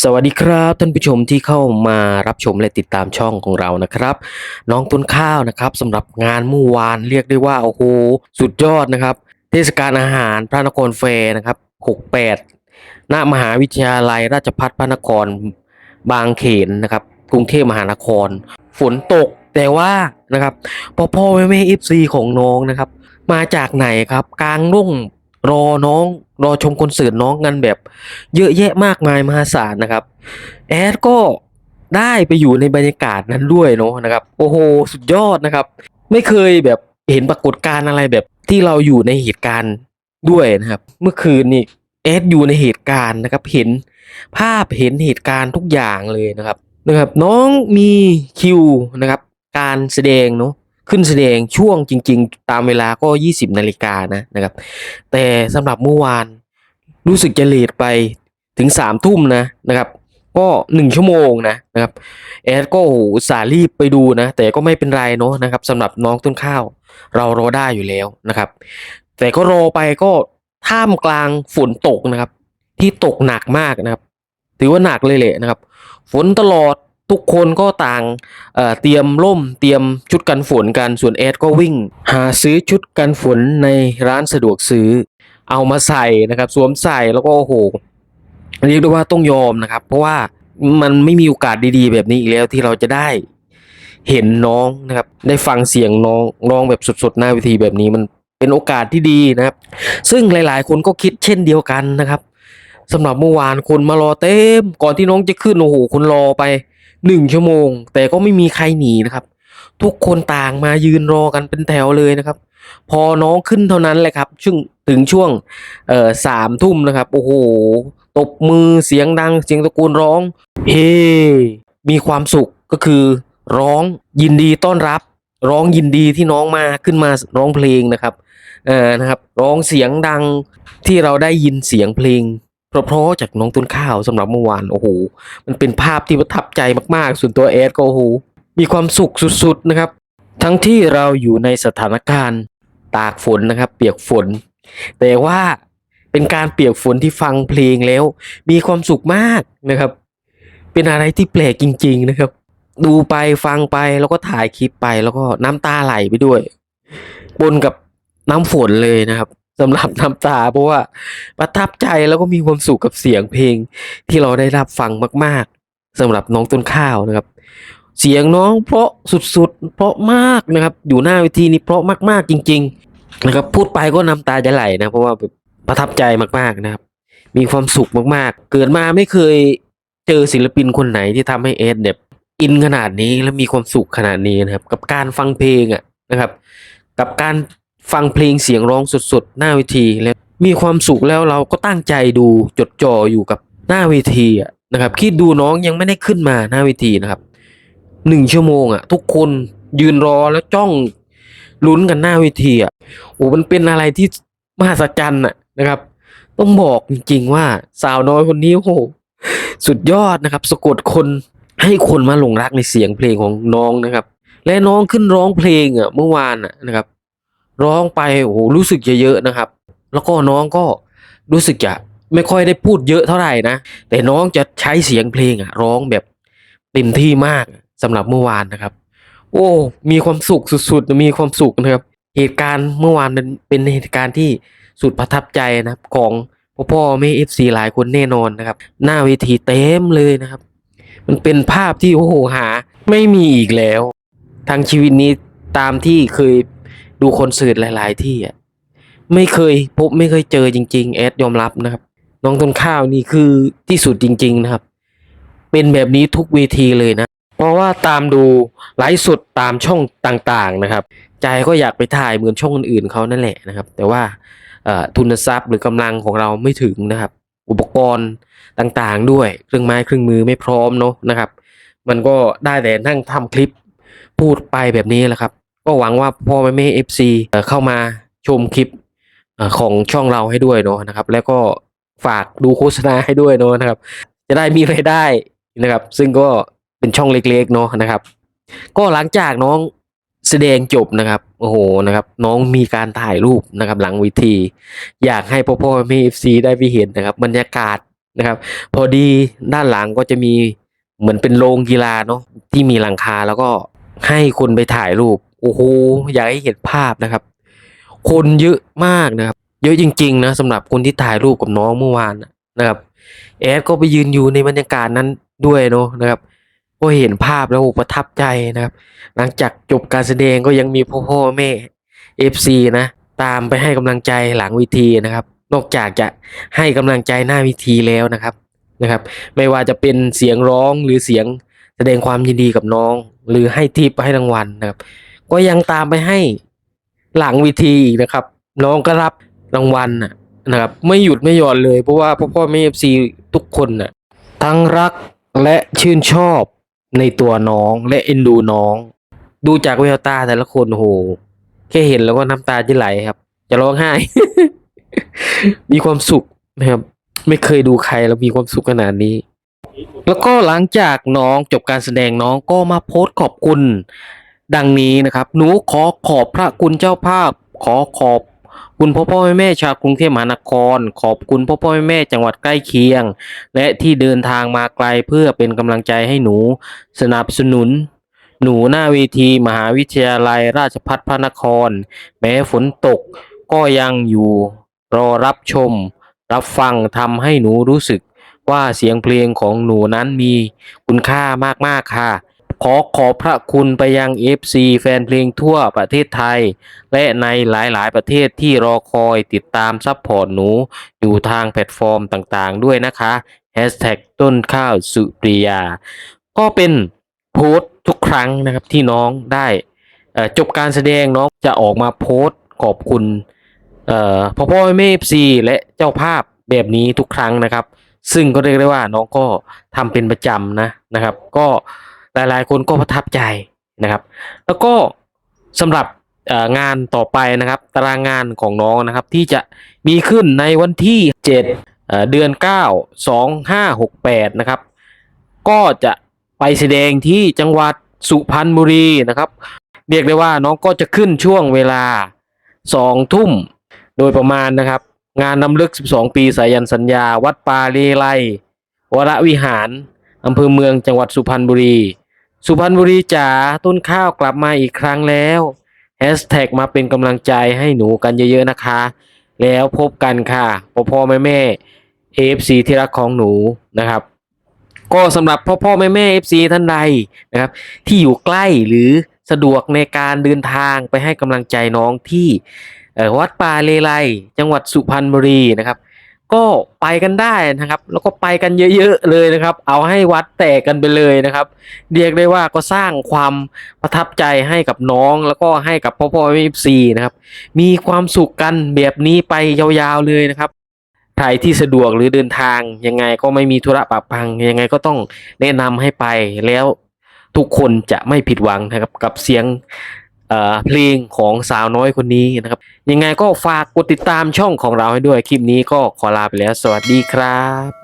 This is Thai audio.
สวัสดีครับท่านผู้ชมที่เข้ามารับชมและติดตามช่องของเรานะครับ น้องต้นข้าวนะครับสำหรับงานเมื่อวานเรียกได้ว่าโอ้โหสุดยอดนะครับ เทศกาลอาหารพระนครแฟร์นะครับ 68 ณมหาวิทยาลัยราชภัฏพระนครบางเขนนะครับ กรุงเทพมหานคร ฝนตกแต่ว่านะครับพ่อพ่อแม่แม่เอฟซีของน้องนะครับ มาจากไหนครับกลางรุ่ง รอน้องรอชมคอนเสิร์ตน้องกันแบบเยอะแยะมากมายมหาศาลนะครับ แอดก็ได้ไปอยู่ในบรรยากาศนั้นด้วยเนาะนะครับ โอ้โห สุดยอดนะครับ ไม่เคยแบบเห็นปรากฏการณ์อะไรแบบที่เราอยู่ในเหตุการณ์ด้วยนะครับ เมื่อคืนนี่แอดอยู่ในเหตุการณ์นะครับ เห็นภาพเห็นเหตุการณ์ทุกอย่างเลยนะครับนะครับ น้องมีคิวนะครับ การแสดงเนาะ ขึ้นแสดงช่วงจริง ๆ ตามเวลาก็ 20นาฬิกานะนะครับ แต่สำหรับเมื่อวานรู้สึกจะเลทไปถึงสามทุ่มนะนะครับ ก็หนึ่งชั่วโมงนะนะครับแอดก็โหสารีบไปดูนะ แต่ก็ไม่เป็นไรเนาะนะครับสำหรับน้องต้นข้าว เรารอได้อยู่แล้วนะครับ แต่ก็รอไปก็ท่ามกลางฝนตกนะครับ ที่ตกหนักมากนะครับ ถือว่าหนักเลยแหละนะครับ ฝนตลอด ทุกคนก็ต่างเเตรียมร่มเตรียมชุดกันฝนกันส่วนแอดก็วิ่ง หาซื้อชุดกันฝนในร้านสะดวกซื้อ เอามาใส่นะครับ สวมใส่แล้วก็โอ้โหเรียกได้ว่าต้องยอมนะครับ เพราะว่ามันไม่มีโอกาสดีๆ แบบนี้อีกแล้วที่เราจะได้เห็นน้องนะครับ ได้ฟังเสียงน้องร้องแบบสดๆหน้าเวทีแบบนี้มันเป็นโอกาสที่ดีนะครับ ซึ่งหลายๆ คนก็คิดเช่นเดียวกันนะครับสำหรับเมื่อวานคนมารอเต็ม ก่อนที่น้องจะขึ้นโอ้โหคนรอไป หนึ่งชั่วโมง แต่ก็ไม่มีใครหนีนะครับ ทุกคนต่างมายืนรอกันเป็นแถวเลยนะครับ พอน้องขึ้นเท่านั้นแหละครับช่วงถึงช่วงเอ่อสามทุ่มนะครับ โอ้โห ตบมือเสียงดัง เสียงตะโกนร้องเฮมีความสุขก็คือร้องยินดีต้อนรับ ร้องยินดีที่น้องมาขึ้นมาร้องเพลงนะครับเอ่อนะครับ ร้องเสียงดังที่เราได้ยินเสียงเพลง เพราะๆจากน้องต้นข้าวสำหรับเมื่อวานโอ้โหมันเป็นภาพที่ประทับใจมากๆ ส่วนตัวแอดก็โอ้โหมีความสุขสุดๆนะครับ ทั้งที่เราอยู่ในสถานการณ์ตากฝนนะครับ เปียกฝน แต่ว่าเป็นการเปียกฝนที่ฟังเพลงแล้ว มีความสุขมากนะครับ เป็นอะไรที่แปลกจริง ๆนะครับ ดูไปฟังไปแล้วก็ถ่ายคลิปไปแล้วก็น้ำตาไหลไปด้วยปนกับน้ำฝนเลยนะครับ สำหรับน้ำตาเพราะว่าประทับใจแล้วก็มีความสุขกับเสียงเพลงที่เราได้รับฟังมาก ๆสำหรับน้องต้นข้าวนะครับ เสียงน้องเพราะสุดๆ เพราะมากนะครับ อยู่หน้าเวทีนี้เพราะมากๆจริง ๆ นะครับ พูดไปก็น้ำตาจะไหลนะ เพราะว่าประทับใจมากๆนะครับ มีความสุขมากๆ เกิดมาไม่เคยเจอศิลปินคนไหนที่ทำให้เอสแบบอินขนาดนี้และมีความสุขขนาดนี้นะครับ กับการฟังเพลงอะนะครับ กับการ ฟังเพลงเสียงร้องสดๆ หน้าเวทีแล้วมีความสุขแล้วเราก็ตั้งใจดูจดจ่ออยู่กับหน้าเวทีนะครับคิดดูน้องยังไม่ได้ขึ้นมาหน้าเวทีนะครับหนึ่งชั่วโมงอะทุกคนยืนรอแล้วจ้องลุ้นกันหน้าเวทีอะโอ้มันเป็นอะไรที่มหัศจรรย์อะนะครับ ต้องบอกจริงๆว่าสาวน้อยคนนี้โอ้โหสุดยอดนะครับ สะกดคนให้คนมาหลงรักในเสียงเพลงของน้องนะครับ และน้องขึ้นร้องเพลงอะเมื่อวานอะนะครับ ร้องไปโอ้โหรู้สึกเยอะๆนะครับ แล้วก็น้องก็รู้สึกจะไม่ค่อยได้พูดเยอะเท่าไหร่นะ แต่น้องจะใช้เสียงเพลงอะร้องแบบเต็มที่มากสำหรับเมื่อวานนะครับ โอ้ มีความสุขสุดๆ มีความสุขนะครับ เหตุการณ์เมื่อวานเป็นเป็นเหตุการณ์ที่สุดประทับใจนะครับ ของพ่อพ่อแม่เอฟซีหลายคนแน่นอนนะครับ หน้าเวทีเต็มเลยนะครับ มันเป็นภาพที่โอ้โหหาไม่มีอีกแล้ว ทั้งชีวิตนี้ตามที่เคย ดูคอนเสิร์ตหลาย ๆ ที่อะไม่เคยพบไม่เคยเจอจริง ๆ แอดยอมรับนะครับ น้องต้นข้าวนี่คือที่สุดจริง ๆ นะครับ เป็นแบบนี้ทุกเวทีเลยนะ เพราะว่าตามดูไลฟ์สดตามช่องต่างๆนะครับ ใจก็อยากไปถ่ายเหมือนช่องอื่นๆเขานั่นแหละนะครับ แต่ว่าทุนทรัพย์หรือกำลังของเราไม่ถึงนะครับ อุปกรณ์ต่างๆด้วยเครื่องไม้เครื่องมือไม่พร้อมเนาะนะครับ มันก็ได้แต่นั่งทำคลิปพูดไปแบบนี้แหละครับ ก็หวังว่าพ่อแม่แม่เอฟซีเข้ามาชมคลิปของช่องเราให้ด้วยเนาะนะครับ แล้วก็ฝากดูโฆษณาให้ด้วยเนาะนะครับ จะได้มีรายได้นะครับ ซึ่งก็เป็นช่องเล็กๆเนาะนะครับ ก็หลังจากน้องแสดงจบนะครับโอ้โหนะครับ น้องมีการถ่ายรูปนะครับ หลังวิธี อยากให้พ่อพ่อแม่เอฟซีได้ไปเห็นนะครับ บรรยากาศนะครับ พอดีด้านหลังก็จะมีเหมือนเป็นโรงกีฬาเนาะที่มีหลังคาแล้วก็ให้คนไปถ่ายรูป โอ้โหอยากให้เห็นภาพนะครับ คนเยอะมากนะครับ เยอะจริง ๆ นะสำหรับคนที่ถ่ายรูปกับน้องเมื่อวานนะครับ แอดก็ไปยืนอยู่ในบรรยากาศนั้นด้วยเนาะนะครับก็เห็นภาพแล้วประทับใจนะครับ หลังจากจบการแสดงก็ยังมีพ่อพ่อแม่เอฟซีนะตามไปให้กำลังใจหลังวิธีนะครับ นอกจากจะให้กำลังใจหน้าวิธีแล้วนะครับนะครับ ไม่ว่าจะเป็นเสียงร้องหรือเสียงแสดงความยินดีกับน้อง หรือให้ทิปให้รางวัลนะครับ ก็ยังตามไปให้หลังวิธีอีกนะครับ น้องก็รับรางวัลนะนะครับ ไม่หยุดไม่หย่อนเลย เพราะว่าพ่อพ่อแม่เอฟซีทุกคนน่ะทั้งรักและชื่นชอบในตัวน้องและเอ็นดูน้อง ดูจากแววตาแต่ละคนโอ้โหแค่เห็นแล้วก็น้ำตาจะไหลครับ จะร้องไห้ มีความสุขนะครับ ไม่เคยดูใครแล้วมีความสุขขนาดนี้ แล้วก็หลังจากน้องจบการแสดงน้องก็มาโพสต์ขอบคุณ ดังนี้นะครับ หนูขอขอบพระคุณเจ้าภาพ ขอขอบคุณพ่อพ่อแม่แม่ชาวกรุงเทพมหานคร ขอบคุณพ่อพ่อแม่แม่จังหวัดใกล้เคียง และที่เดินทางมาไกลเพื่อเป็นกำลังใจให้หนู สนับสนุน หนูหน้าเวทีมหาวิทยาลัยราชภัฏพระนคร แม้ฝนตกก็ยังอยู่รอรับชม รับฟังทำให้หนูรู้สึกว่าเสียงเพลงของหนูนั้นมีคุณค่ามากๆค่ะ ขอขอบพระคุณไปยัง FC แฟนเพลงทั่วประเทศไทย และในหลายๆ ประเทศที่รอคอยติดตามซัพพอร์ตหนู อยู่ทางแพลตฟอร์มต่างๆ ด้วยนะคะ Hashtag ต้นข้าวสุปริยา ก็เป็นโพสต์ทุกครั้งนะครับที่น้องได้จบการแสดงน้องจะออกมาโพสต์ขอบคุณเอ่อพ่อพ่อแม่เอฟซีและเจ้าภาพแบบนี้ทุกครั้งนะครับ ซึ่งก็เรียกได้ว่าน้องก็ทำเป็นประจำนะนะครับ ก็ หลายๆ คนก็ประทับใจนะครับ แล้วก็สำหรับงานต่อไปนะครับ ตารางงานของน้องนะครับที่จะมีขึ้นในวันที่7เอ่อเดือน 9 2568 นะครับ ก็จะไปแสดงที่จังหวัดสุพรรณบุรีนะครับ เรียกได้ว่าน้องก็จะขึ้นช่วงเวลา 2 ทุ่มโดยประมาณนะครับ งานนำลึก 12 ปีสายันสัญญา วัดปาเลไลวรวิหารอำเภอเมืองจังหวัดสุพรรณบุรี สุพรรณบุรีจ๋าต้นข้าวกลับมาอีกครั้งแล้วแฮชแท็กมาเป็นกำลังใจให้หนูกันเยอะๆนะคะ แล้วพบกันค่ะพ่อพ่อแม่แม่ AFC ที่รักของหนูนะครับ ก็สำหรับพ่อพ่อแม่แม่ FC ท่านใดนะครับ ที่อยู่ใกล้หรือสะดวกในการเดินทางไปให้กำลังใจน้องที่วัดป่าเลไลจังหวัดสุพรรณบุรีนะครับ ก็ไปกันได้นะครับ แล้วก็ไปกันเยอะๆเลยนะครับ เอาให้วัดแตกกันไปเลยนะครับ เรียกได้ว่าก็สร้างความประทับใจให้กับน้องแล้วก็ให้กับพ่อพ่อเอฟซีนะครับ มีความสุขกันแบบนี้ไปยาวๆเลยนะครับใครที่สะดวกหรือเดินทางยังไงก็ไม่มีธุระปะปังยังไงก็ต้องแนะนำให้ไปแล้วทุกคนจะไม่ผิดหวังนะครับกับเสียง เพลงของสาวน้อยคนนี้นะครับ ยังไงก็ฝากกดติดตามช่องของเราให้ด้วยคลิปนี้ก็ขอลาไปแล้ว สวัสดีครับ